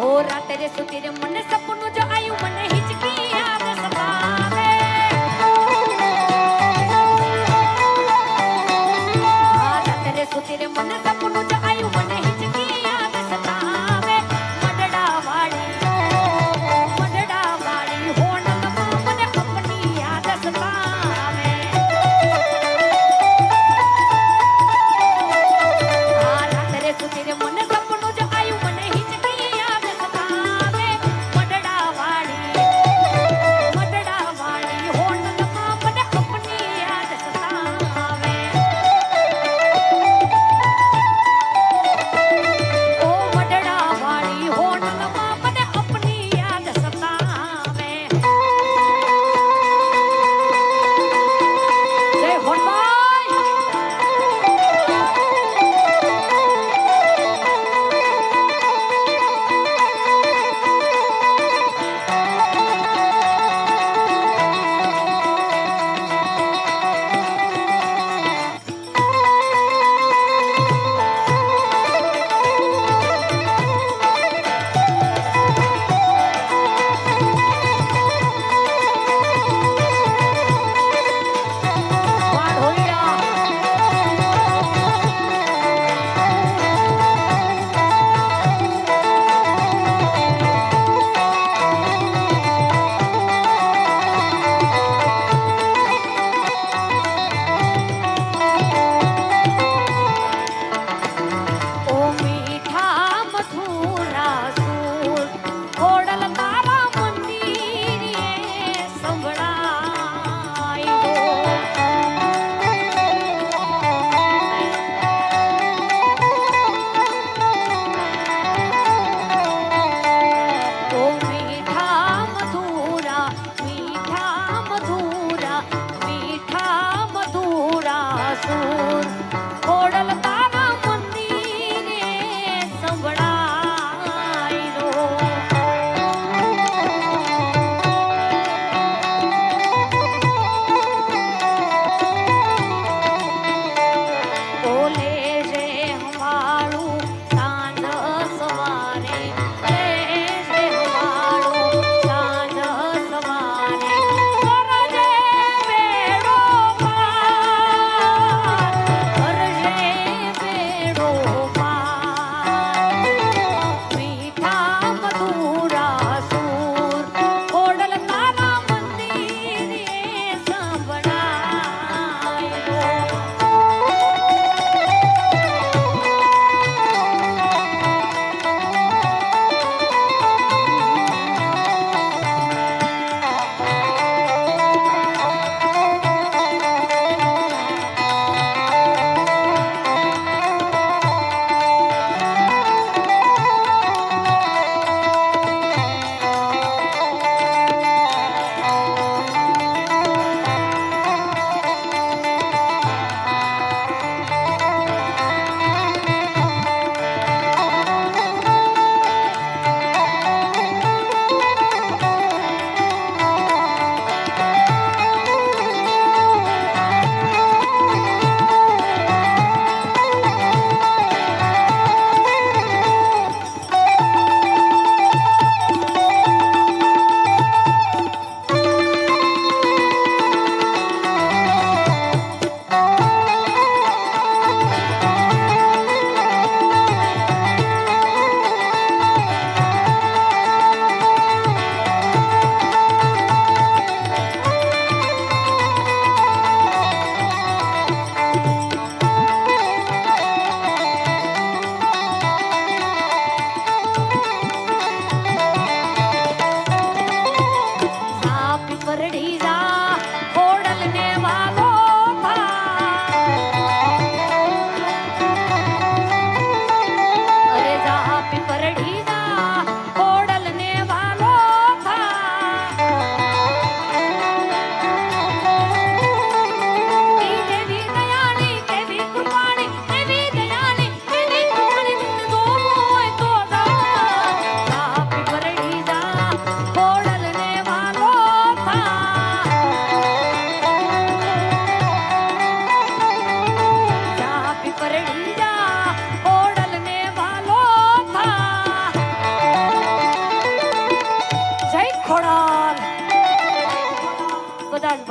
ओ रात रे सुतिर मन सपनों जो आयु मन हिचकी।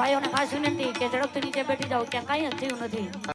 ભાઈઓને ખાસું નથી કે ઝડપથી નીચે બેઠી જાઓ ક્યાં કાંઈ જ થયું નથી.